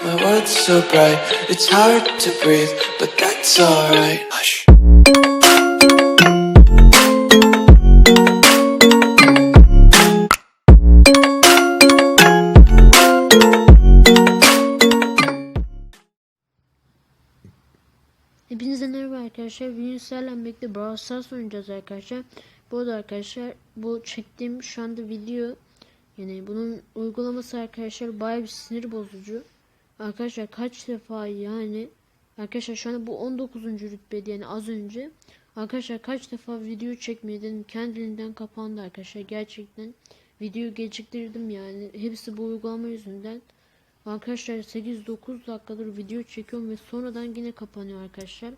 My world's so bright, it's hard to breathe, but that's alright. Hush. Hepinize merhaba arkadaşlar. Bugün sizlerle birlikte Brawl Stars oynayacağız arkadaşlar. Bu arada arkadaşlar bu çektiğim şu anda video yani bunun uygulaması arkadaşlar bayağı bir sinir bozucu. Arkadaşlar kaç defa yani arkadaşlar şu anda bu 19. rütbedi yani az önce. Arkadaşlar kaç defa video çekmeye kendiliğinden kapandı arkadaşlar. Gerçekten video geciktirdim yani. Hepsi bu uygulama yüzünden. Arkadaşlar 8-9 dakikadır video çekiyorum ve sonradan yine kapanıyor arkadaşlar.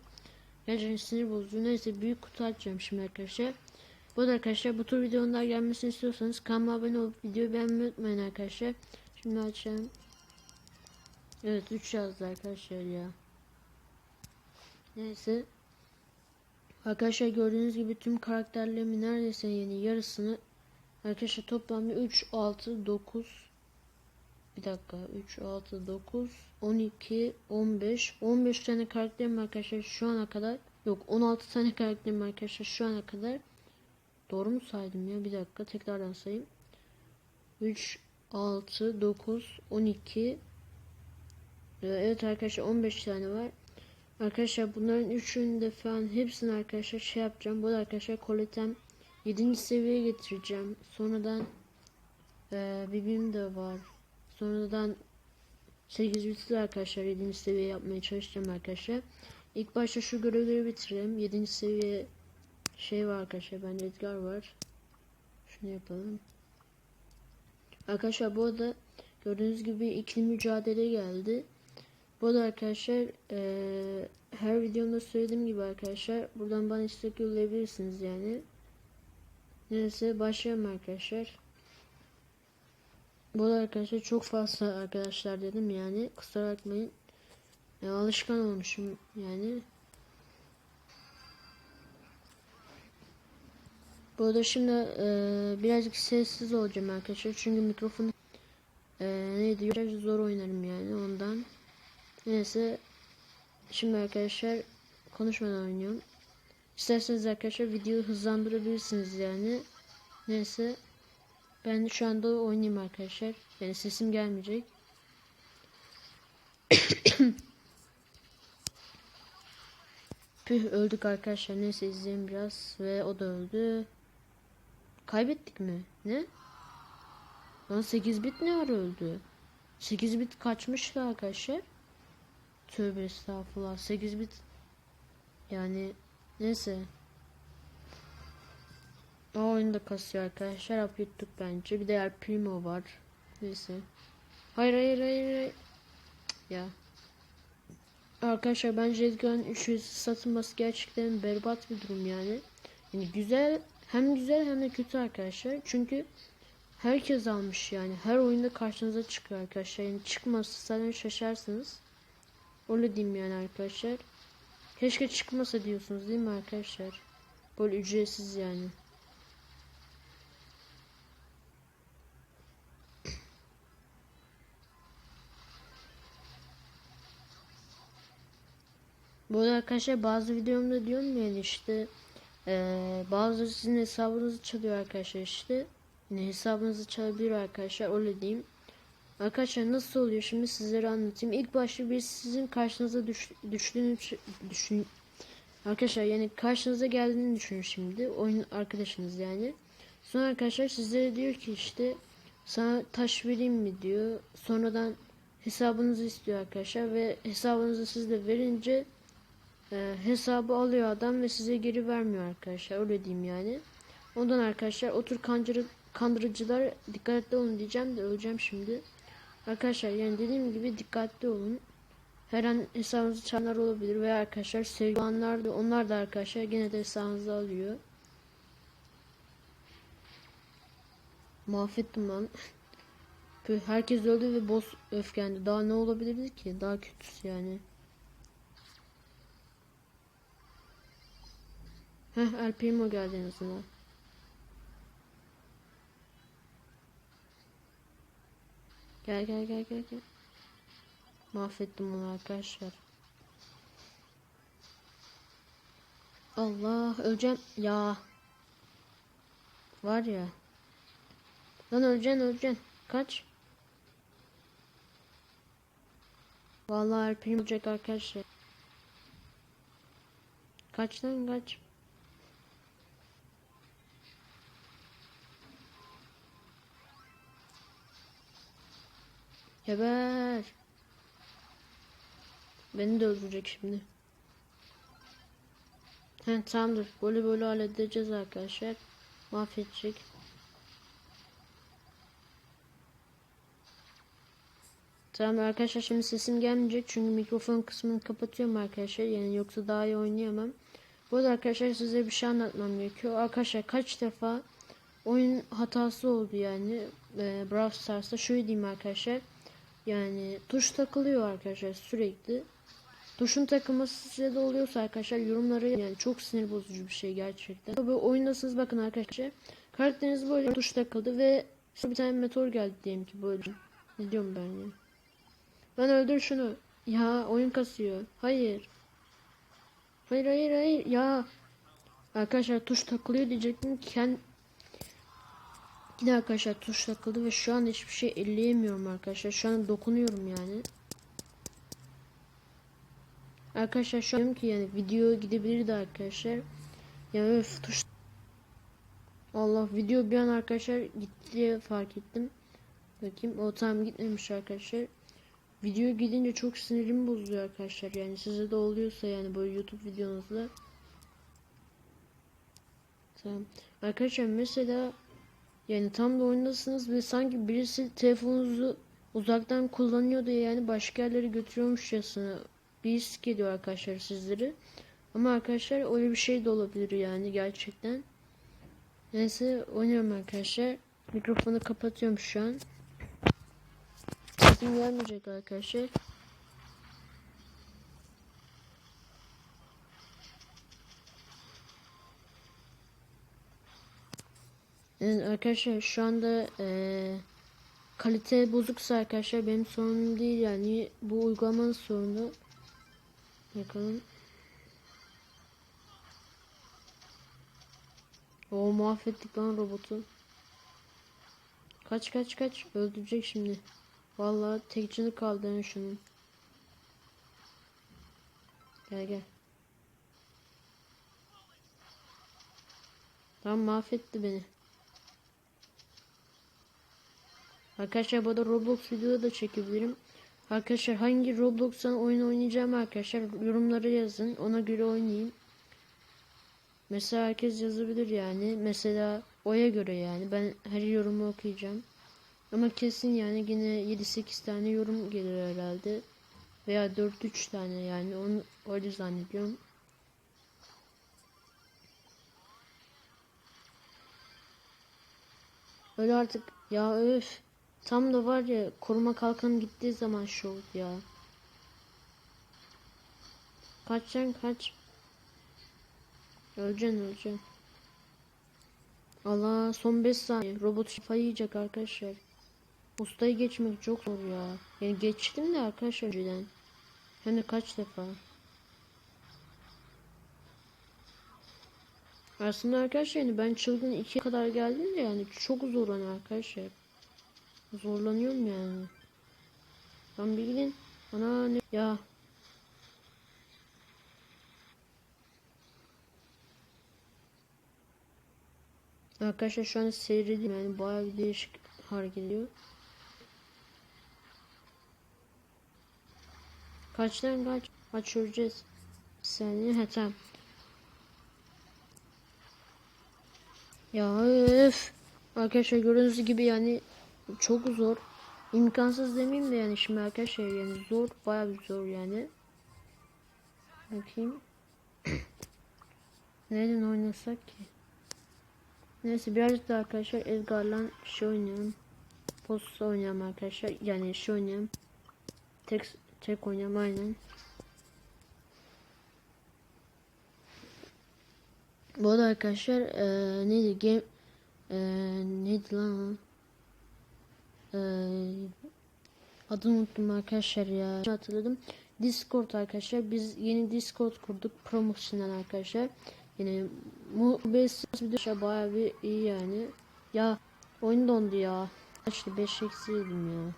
Gerçekten sinir bozucu. Neyse büyük kutu açacağım şimdi arkadaşlar. Bu arada arkadaşlar bu tür videolar gelmesini istiyorsanız kanalıma abone olup videoyu beğenmeyi unutmayın arkadaşlar. Şimdi açacağım. Evet 3 yazdı arkadaşlar ya. Neyse. Arkadaşlar gördüğünüz gibi tüm karakterlerimin neredeyse yeni yarısını arkadaşlar toplamda 3, 6, 9 bir dakika 3 6 9 12 15 15 tane karakterim arkadaşlar şu ana kadar yok 16 tane karakterim arkadaşlar şu ana kadar doğru mu saydım ya bir dakika tekrardan sayayım 3 6 9 12 Ee, evet arkadaşlar 15 tane var arkadaşlar bunların üçünü de falan hepsini arkadaşlar şey yapacağım bu da arkadaşlar koletem 7. seviyeye getireceğim sonradan ee, bibim de var Sonradan 8 bitti arkadaşlar 7. seviye yapmaya çalışacağım arkadaşlar. İlk başta şu görevleri bitirelim. 7. seviye şey var arkadaşlar. Bende Edgar var. Şunu yapalım. Arkadaşlar bu arada gördüğünüz gibi ikili mücadele geldi. Bu arada arkadaşlar eee, her videomda söylediğim gibi arkadaşlar buradan bana istek yollayabilirsiniz yani. Neyse başlayalım arkadaşlar. Bu arada arkadaşlar çok fazla arkadaşlar dedim yani kusura bakmayın. Ya, alışkan olmuşum yani. Bu arada şimdi e, birazcık sessiz olacağım arkadaşlar çünkü mikrofonu e, neydi biraz zor oynarım yani ondan. Neyse şimdi arkadaşlar konuşmadan oynuyorum. İsterseniz arkadaşlar videoyu hızlandırabilirsiniz yani. Neyse ben şu anda oynayayım arkadaşlar. Yani sesim gelmeyecek. Püh öldük arkadaşlar. Neyse izleyin biraz. Ve o da öldü. Kaybettik mi? Ne? Lan 8 bit ne ara öldü? 8 bit kaçmıştı arkadaşlar. Tövbe estağfurullah. 8 bit yani neyse. O oyunda kasıyor arkadaşlar. Hap yuttuk bence. Bir de El Primo var. Neyse. Hayır hayır hayır. hayır. Ya. Arkadaşlar bence Edgar'ın 300 satılması gerçekten berbat bir durum yani. Yani güzel hem güzel hem de kötü arkadaşlar. Çünkü herkes almış yani. Her oyunda karşınıza çıkıyor arkadaşlar. Yani çıkmazsa zaten şaşarsınız. Öyle diyeyim yani arkadaşlar. Keşke çıkmasa diyorsunuz değil mi arkadaşlar? Böyle ücretsiz yani. Bu arkadaşlar bazı videomda diyorum yani işte eee bazı sizin hesabınızı çalıyor arkadaşlar işte. Yani hesabınızı çalabilir arkadaşlar öyle diyeyim. Arkadaşlar nasıl oluyor şimdi sizlere anlatayım. İlk başta bir sizin karşınıza düş, düştüğünü düşün. Arkadaşlar yani karşınıza geldiğini düşünün şimdi. Oyun arkadaşınız yani. Sonra arkadaşlar sizlere diyor ki işte sana taş vereyim mi diyor. Sonradan hesabınızı istiyor arkadaşlar ve hesabınızı siz de verince e, hesabı alıyor adam ve size geri vermiyor arkadaşlar öyle diyeyim yani. Ondan arkadaşlar otur kancırı, kandırıcılar dikkatli olun diyeceğim de öleceğim şimdi. Arkadaşlar yani dediğim gibi dikkatli olun. Her an hesabınızı çalanlar olabilir veya arkadaşlar sevgilanlar da onlar da arkadaşlar gene de hesabınızı alıyor. Mahvettim. Püh, Herkes öldü ve boss öfkendi. Daha ne olabilirdi ki? Daha kötüsü yani. Heh El Primo geldi en azından. Gel gel gel gel gel. Mahvettim onu arkadaşlar. Allah öleceğim ya. Var ya. Lan öleceksin öleceksin. Kaç. Vallahi Alp'im olacak arkadaşlar. Kaç lan kaç. Geber. Beni de öldürecek şimdi. He tamamdır. Böyle böyle halledeceğiz arkadaşlar. Mahvedecek. Tamam arkadaşlar şimdi sesim gelmeyecek çünkü mikrofon kısmını kapatıyorum arkadaşlar yani yoksa daha iyi oynayamam. Bu arada arkadaşlar size bir şey anlatmam gerekiyor. Arkadaşlar kaç defa oyun hatası oldu yani e, Brawl Stars'ta şöyle diyeyim arkadaşlar. Yani tuş takılıyor arkadaşlar sürekli. Tuşun takılması size de oluyorsa arkadaşlar yorumlara yani çok sinir bozucu bir şey gerçekten. Böyle oyundasınız bakın arkadaşlar. Karakteriniz böyle tuş takıldı ve size bir tane meteor geldi diyelim ki böyle. Ne diyorum ben ya? Ben öldür şunu. Ya oyun kasıyor. Hayır. Hayır hayır hayır ya. Arkadaşlar tuş takılıyor diyecektim kend... Yine arkadaşlar tuş takıldı ve şu an hiçbir şey elleyemiyorum arkadaşlar. Şu an dokunuyorum yani. Arkadaşlar şu an ki yani video gidebilirdi arkadaşlar. Ya öf tuş Allah video bir an arkadaşlar gitti diye fark ettim. Bakayım o tam gitmemiş arkadaşlar. Video gidince çok sinirim bozuyor arkadaşlar. Yani size de oluyorsa yani böyle YouTube videonuzda. Tamam. Arkadaşlar mesela yani tam da oyundasınız ve sanki birisi telefonunuzu uzaktan kullanıyor da yani başka yerlere götürüyormuşçasına bir his geliyor arkadaşlar sizleri. Ama arkadaşlar öyle bir şey de olabilir yani gerçekten. Neyse oynuyorum arkadaşlar. Mikrofonu kapatıyorum şu an. Sesim gelmeyecek arkadaşlar. Arkadaşlar şu anda eee, kalite bozuksa arkadaşlar benim sorunum değil yani bu uygulamanın sorunu. Bakalım. O mahvettik lan robotu. Kaç kaç kaç öldürecek şimdi. Vallahi tek canı kaldı yani şunun. Gel gel. Tam mahvetti beni. Arkadaşlar bu da Roblox video da çekebilirim. Arkadaşlar hangi Roblox'tan oyun oynayacağım arkadaşlar yorumlara yazın. Ona göre oynayayım. Mesela herkes yazabilir yani. Mesela oya göre yani. Ben her yorumu okuyacağım. Ama kesin yani yine 7-8 tane yorum gelir herhalde. Veya 4-3 tane yani. Onu öyle zannediyorum. Öyle artık ya öf. Tam da var ya koruma kalkanı gittiği zaman oldu ya. Kaçacaksın kaç. Öleceksin öleceksin. Allah son 5 saniye. Robot şifa yiyecek arkadaşlar. Ustayı geçmek çok zor ya. Yani geçtim de arkadaşlar önceden. Hem de kaç defa. Aslında arkadaşlar yani ben çılgın 2'ye kadar geldim de yani çok zor hani arkadaşlar. Zorlanıyorum yani. Ben bir. Ana ne ya. Arkadaşlar şu an seyrediyorum yani bayağı bir değişik hareket ediyor. Kaçtan kaç? Bir saniye. He. Ya öf. Arkadaşlar gördüğünüz gibi yani çok zor. İmkansız demeyeyim de yani şimdi arkadaşlar yani zor. Bayağı bir zor yani. Bakayım. Nereden oynasak ki? Neyse birazcık da arkadaşlar Edgar'la şey oynayalım. Posta oynayalım arkadaşlar. Yani şey oynayalım. Tek, tek oynayalım aynen. Bu arada arkadaşlar eee neydi game eee neydi lan o? Eee Adını unuttum arkadaşlar ya. Hatırladım. Discord arkadaşlar. Biz yeni Discord kurduk. Promosyonel arkadaşlar. Yani bu base video bayağı bir iyi yani. Ya oyun dondu ya. İşte 5 eksi yedim ya.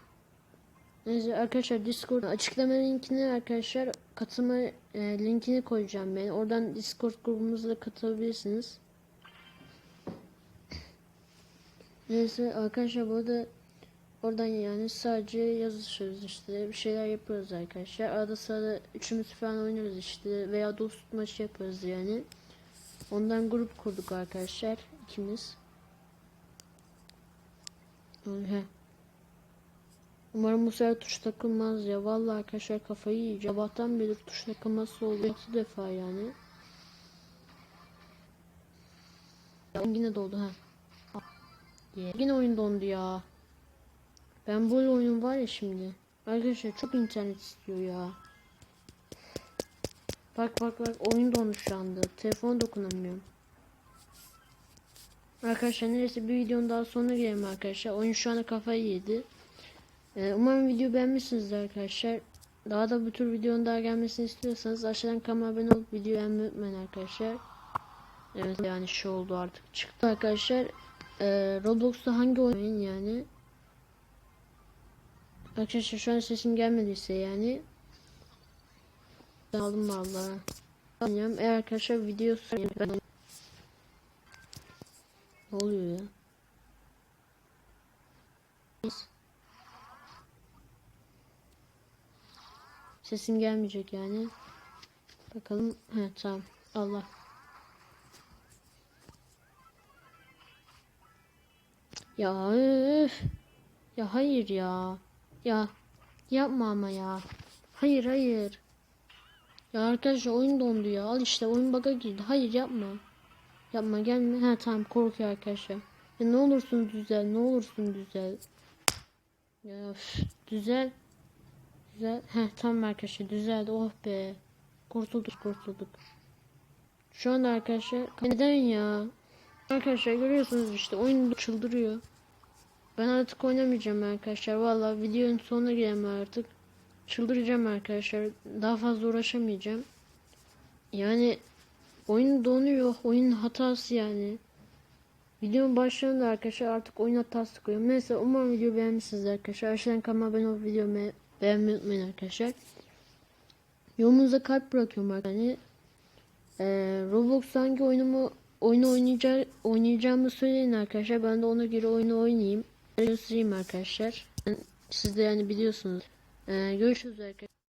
Neyse arkadaşlar Discord açıklama linkini arkadaşlar katılma e, linkini koyacağım ben. Oradan Discord grubumuza katılabilirsiniz. Neyse arkadaşlar burada oradan yani sadece yazışıyoruz işte bir şeyler yapıyoruz arkadaşlar. Arada sırada üçümüz falan oynarız işte veya dost maçı yaparız yani. Ondan grup kurduk arkadaşlar ikimiz. Öyle. Umarım bu sefer tuş takılmaz ya. Vallahi arkadaşlar kafayı yiyeceğim. Sabahtan beri tuş takılması oldu. 6 defa yani. Ya, yine doldu ha. Yine oyun dondu ya. Ben böyle oyun var ya şimdi. Arkadaşlar çok internet istiyor ya. Bak bak bak oyun dondu şu anda. Telefon dokunamıyorum. Arkadaşlar neyse bir videonun daha sonuna gelelim arkadaşlar. Oyun şu anda kafayı yedi. Ee, umarım video beğenmişsinizdir arkadaşlar. Daha da bu tür videonun daha gelmesini istiyorsanız aşağıdan kanalıma abone olup videoyu beğenmeyi unutmayın arkadaşlar. Evet yani şey oldu artık çıktı arkadaşlar. Ee, Roblox'ta hangi oyun yani? Arkadaşlar şu an sesim gelmediyse yani. Aldım vallahi. Anlayacağım. Eğer arkadaşlar videosu ne oluyor ya? Sesim gelmeyecek yani. Bakalım. He tamam. Allah. Ya öf. Ya hayır ya. Ya yapma ama ya. Hayır hayır. Ya arkadaşlar oyun dondu ya. Al işte oyun bug'a girdi. Hayır yapma. Yapma gelme. Ha tamam korkuyor arkadaşlar. Ya ne olursun düzel. Ne olursun düzel. Ya üf, düzel. Güzel. Heh tamam arkadaşlar düzeldi. Oh be. Kurtulduk kurtulduk. Şu anda arkadaşlar neden ya? Arkadaşlar görüyorsunuz işte oyun çıldırıyor. Ben artık oynamayacağım arkadaşlar. Vallahi videonun sonuna gelelim artık. Çıldıracağım arkadaşlar. Daha fazla uğraşamayacağım. Yani oyun donuyor. Oyun hatası yani. Videonun başlarında arkadaşlar artık oyun hatası koyuyorum. Neyse umarım video beğenmişsiniz arkadaşlar. Aşağıdan kanalıma abone olup videomu beğenmeyi unutmayın arkadaşlar. Yorumunuza kalp bırakıyorum arkadaşlar. Yani, ee, Roblox hangi oyunumu oyunu oynayacağım, oynayacağımı söyleyin arkadaşlar. Ben de ona göre oyunu oynayayım. Göstereyim arkadaşlar. Siz de yani biliyorsunuz. Ee, görüşürüz arkadaşlar.